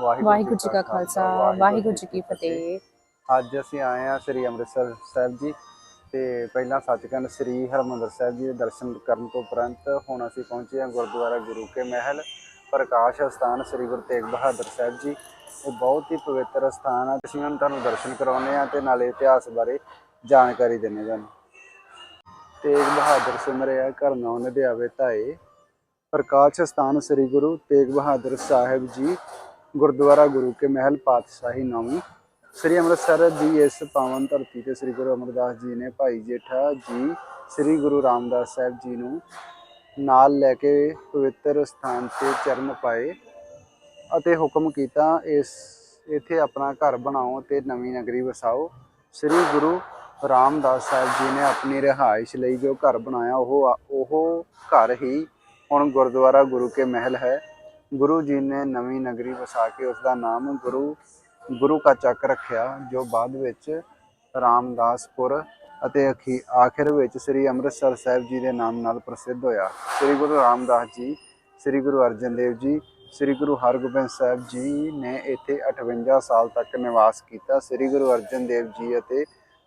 ਵਾਹਿਗੁਰੂ ਜੀ ਕਾ ਖਾਲਸਾ ਵਾਹਿਗੁਰੂ ਜੀ ਕੀ ਫਤਿਹ। ਅੱਜ ਅਸੀਂ ਆਏ ਆ ਸ੍ਰੀ ਅੰਮ੍ਰਿਤਸਰ ਸਾਹਿਬ ਜੀ ਤੇ ਪਹਿਲਾਂ ਸੱਚਖੰਡ ਸ੍ਰੀ ਹਰਮੰਦਰ ਸਾਹਿਬ ਜੀ ਦੇ ਦਰਸ਼ਨ ਕਰਨ ਤੋਂ ਉਪਰੰਤ ਹੁਣ ਅਸੀਂ ਪਹੁੰਚੇ ਹਾਂ ਗੁਰਦੁਆਰਾ ਗੁਰੂ ਕੇ ਮਹਿਲ ਪ੍ਰਕਾਸ਼ ਸਥਾਨ ਸ੍ਰੀ ਗੁਰੂ ਤੇਗ ਬਹਾਦਰ ਸਾਹਿਬ ਜੀ। ਇਹ ਬਹੁਤ ਹੀ ਪਵਿੱਤਰ ਸਥਾਨ ਆ ਅਸੀਂ ਹੁਣ ਤੁਹਾਨੂੰ ਦਰਸ਼ਨ ਕਰਾਉਨੇ ਆ ਤੇ ਨਾਲੇ ਇਤਿਹਾਸ ਬਾਰੇ ਜਾਣਕਾਰੀ ਦਿੰਨੇ ਤੁਹਾਨੂੰ। ਤੇਗ ਬਹਾਦਰ ਸਿਮਰਿਆ ਘਰ ਨੌ ਨਦਿਆਵੇ ਧਾਏ ਪ੍ਰਕਾਸ਼ ਸਥਾਨ ਸ੍ਰੀ ਗੁਰੂ ਤੇਗ ਬਹਾਦਰ ਸਾਹਿਬ ਜੀ ਗੁਰਦੁਆਰਾ ਗੁਰੂ ਕੇ ਮਹਿਲ ਪਾਤਸ਼ਾਹੀ ਨੌਵੀਂ। ਸ੍ਰੀ ਅੰਮ੍ਰਿਤਸਰ ਦੀ ਇਸ ਪਾਵਨ ਧਰਤੀ ਤੇ ਸ੍ਰੀ ਗੁਰੂ ਅਮਰਦਾਸ ਜੀ ਨੇ ਭਾਈ ਜੇਠਾ ਜੀ, ਸ੍ਰੀ ਗੁਰੂ ਰਾਮਦਾਸ ਸਾਹਿਬ ਜੀ ਨੂੰ ਨਾਲ ਲੈ ਕੇ ਪਵਿੱਤਰ ਸਥਾਨ ਤੇ ਚਰਨ ਪਾਏ ਅਤੇ ਹੁਕਮ ਕੀਤਾ, ਇਸ, ਇੱਥੇ ਆਪਣਾ ਘਰ ਬਣਾਓ ਤੇ ਨਵੀਂ ਨਗਰੀ ਵਸਾਓ। ਸ੍ਰੀ ਗੁਰੂ ਰਾਮਦਾਸ ਸਾਹਿਬ ਜੀ ਨੇ ਆਪਣੀ ਰਿਹਾਇਸ਼ ਲਈ ਜੋ ਘਰ ਬਣਾਇਆ, ਉਹ ਉਹ ਘਰ ਹੀ ਹੁਣ ਗੁਰਦੁਆਰਾ ਗੁਰੂ ਕੇ ਮਹਿਲ ਹੈ। ਗੁਰੂ ਜੀ ਨੇ ਨਵੀਂ ਨਗਰੀ ਵਸਾ ਕੇ ਉਸ ਦਾ ਨਾਮ ਗੁਰੂ ਗੁਰੂ ਕਾ ਚੱਕ ਰੱਖਿਆ, ਜੋ ਬਾਅਦ ਵਿੱਚ ਰਾਮਦਾਸਪੁਰ ਅਤੇ ਅਖੀ, ਆਖਿਰ ਵਿੱਚ ਸ੍ਰੀ ਅੰਮ੍ਰਿਤਸਰ ਸਾਹਿਬ ਜੀ ਦੇ ਨਾਮ ਨਾਲ ਪ੍ਰਸਿੱਧ ਹੋਇਆ। ਸ੍ਰੀ ਗੁਰੂ ਰਾਮਦਾਸ ਜੀ, ਸ੍ਰੀ ਗੁਰੂ ਅਰਜਨ ਦੇਵ ਜੀ, ਸ੍ਰੀ ਗੁਰੂ ਹਰਗੋਬਿੰਦ ਸਾਹਿਬ ਜੀ ਨੇ ਇੱਥੇ 58 ਸਾਲ ਤੱਕ ਨਿਵਾਸ ਕੀਤਾ। ਸ੍ਰੀ ਗੁਰੂ ਅਰਜਨ ਦੇਵ ਜੀ ਅਤੇ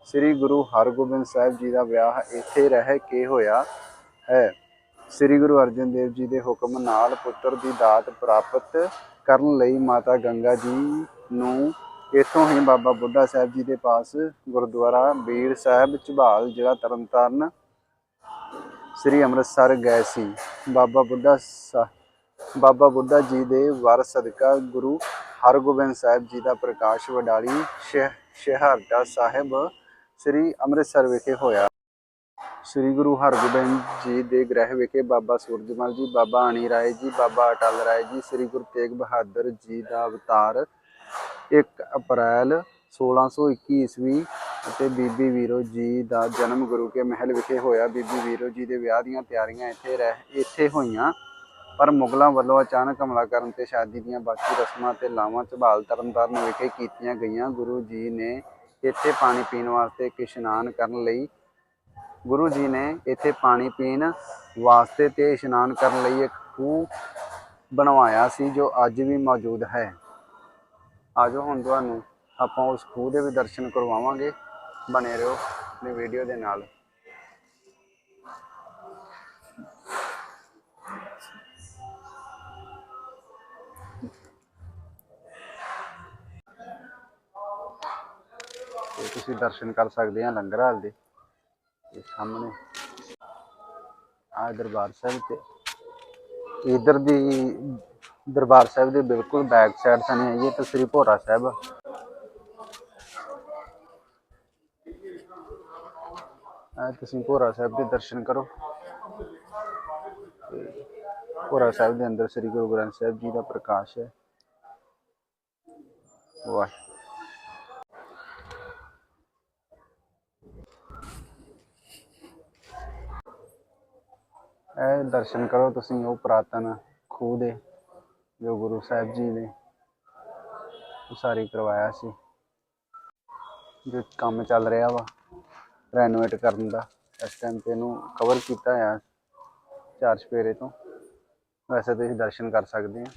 ਸ੍ਰੀ ਗੁਰੂ ਹਰਗੋਬਿੰਦ ਸਾਹਿਬ ਜੀ ਦਾ ਵਿਆਹ ਇੱਥੇ ਰਹਿ ਕੇ ਹੋਇਆ ਹੈ। ਸ੍ਰੀ ਗੁਰੂ ਅਰਜਨ ਦੇਵ ਜੀ ਦੇ ਹੁਕਮ ਨਾਲ ਪੁੱਤਰ ਦੀ ਦਾਤ ਪ੍ਰਾਪਤ ਕਰਨ ਲਈ ਮਾਤਾ ਗੰਗਾ ਜੀ ਨੂੰ ਇੱਥੋਂ ਹੀ ਬਾਬਾ ਬੁੱਢਾ ਸਾਹਿਬ ਜੀ ਦੇ ਪਾਸ ਗੁਰਦੁਆਰਾ ਬੀੜ ਸਾਹਿਬ ਝਬਾਲ ਜ਼ਿਲ੍ਹਾ ਤਰਨਤਾਰਨ ਸ੍ਰੀ ਅੰਮ੍ਰਿਤਸਰ ਗਏ ਸੀ। ਬਾਬਾ ਬੁੱਢਾ ਸਾ- ਬਾਬਾ ਬੁੱਢਾ ਜੀ ਦੇ ਵਰ ਸਦਕਾ ਗੁਰੂ ਹਰਗੋਬਿੰਦ ਸਾਹਿਬ ਜੀ ਦਾ ਪ੍ਰਕਾਸ਼ ਵਡਾਲੀ ਸ਼ਹਿ, ਸ਼ਹਿਰਦਾ ਸਾਹਿਬ ਸ੍ਰੀ ਅੰਮ੍ਰਿਤਸਰ ਵਿਖੇ ਹੋਇਆ। ਸ੍ਰੀ ਗੁਰੂ ਹਰਗੋਬਿੰਦ ਜੀ ਦੇ ਗ੍ਰਹਿ ਵਿਖੇ ਬਾਬਾ ਸੂਰਜਮਲ ਜੀ, ਬਾਬਾ ਅਣੀ ਰਾਏ ਜੀ, ਬਾਬਾ ਅਟਲ ਰਾਏ ਜੀ, ਸ੍ਰੀ ਗੁਰੂ ਤੇਗ ਬਹਾਦਰ ਜੀ ਦਾ ਅਵਤਾਰ 1 ਅਪ੍ਰੈਲ 1621 ਈਸਵੀ ਅਤੇ ਬੀਬੀ ਵੀਰੋ ਜੀ ਦਾ ਜਨਮ ਗੁਰੂ ਕੇ ਮਹਿਲ ਵਿਖੇ ਹੋਇਆ। ਬੀਬੀ ਵੀਰੋ ਜੀ ਦੇ ਵਿਆਹ ਦੀਆਂ ਤਿਆਰੀਆਂ ਇੱਥੇ ਰਹਿ, ਇੱਥੇ ਹੋਈਆਂ, ਪਰ ਮੁਗਲਾਂ ਵੱਲੋਂ ਅਚਾਨਕ ਹਮਲਾ ਕਰਨ ਤੇ ਸ਼ਾਦੀ ਦੀਆਂ ਬਾਕੀ ਰਸਮਾਂ ਤੇ ਲਾਵਾਂ ਝਬਾਲ ਤਰਨਤਾਰਨ ਵਿਖੇ ਕੀਤੀਆਂ ਗਈਆਂ। ਗੁਰੂ ਜੀ ਨੇ ਇੱਥੇ ਪਾਣੀ ਪੀਣ ਵਾਸਤੇ ਇੱਕ ਇਸ਼ਨਾਨ ਕਰਨ ਲਈ ਗੁਰੂ ਜੀ ਨੇ ਇੱਥੇ ਪਾਣੀ ਪੀਣ ਵਾਸਤੇ ਤੇ ਇਸ਼ਨਾਨ ਕਰਨ ਲਈ ਇੱਕ ਖੂਹ ਬਣਵਾਇਆ ਸੀ, ਜੋ ਅੱਜ ਵੀ ਮੌਜੂਦ ਹੈ। ਆਜੋ ਹੁਣ ਤੁਹਾਨੂੰ ਆਪਾਂ ਉਸ ਖੂਹ ਦੇ ਵੀ ਦਰਸ਼ਨ ਕਰਵਾਵਾਂਗੇ। ਬਣੇ ਰਹੋ ਆਪਣੀ ਵੀਡੀਓ ਦੇ ਨਾਲ। ਤੁਸੀਂ ਦਰਸ਼ਨ ਕਰ ਸਕਦੇ ਆ ਲੰਗਰ ਹਾਲ ਦੇ। ਇਹ ਸਾਹਮਣੇ ਆ ਦਰਬਾਰ ਸਾਹਿਬ ਤੇ ਇਧਰ ਦੀ ਦਰਬਾਰ ਸਾਹਿਬ ਦੇ ਬਿਲਕੁਲ ਬੈਕ ਸਾਈਡ ਸਨੇ ਆਈਏ ਤਾਂ ਸ੍ਰੀ ਭੋਰਾ ਸਾਹਿਬ ਆ ਤੁਸੀਂ ਭੋਰਾ ਸਾਹਿਬ ਦੇ ਦਰਸ਼ਨ ਕਰੋ ਤੇ ਭੋਰਾ ਸਾਹਿਬ ਦੇ ਅੰਦਰ ਸ੍ਰੀ ਗੁਰੂ ਗ੍ਰੰਥ ਸਾਹਿਬ ਜੀ ਦਾ ਪ੍ਰਕਾਸ਼ ਹੈ ਵਾਹ ਇਹ ਦਰਸ਼ਨ ਕਰੋ ਤੁਸੀਂ ਉਹ ਪੁਰਾਤਨ ਖੂਹ ਦੇ, ਜੋ ਗੁਰੂ ਸਾਹਿਬ ਜੀ ਨੇ ਉਸਾਰੀ ਕਰਵਾਇਆ ਸੀ, ਜੋ ਕੰਮ ਚੱਲ ਰਿਹਾ ਵਾ ਰੈਨੋਵੇਟ ਕਰਨ ਦਾ। ਇਸ ਟਾਈਮ ਤੇ ਇਹਨੂੰ ਕਵਰ ਕੀਤਾ ਆ ਚਾਰ ਸਪੇਰੇ ਤੋਂ। ਵੈਸੇ ਤੁਸੀਂ ਦਰਸ਼ਨ ਕਰ ਸਕਦੇ ਆ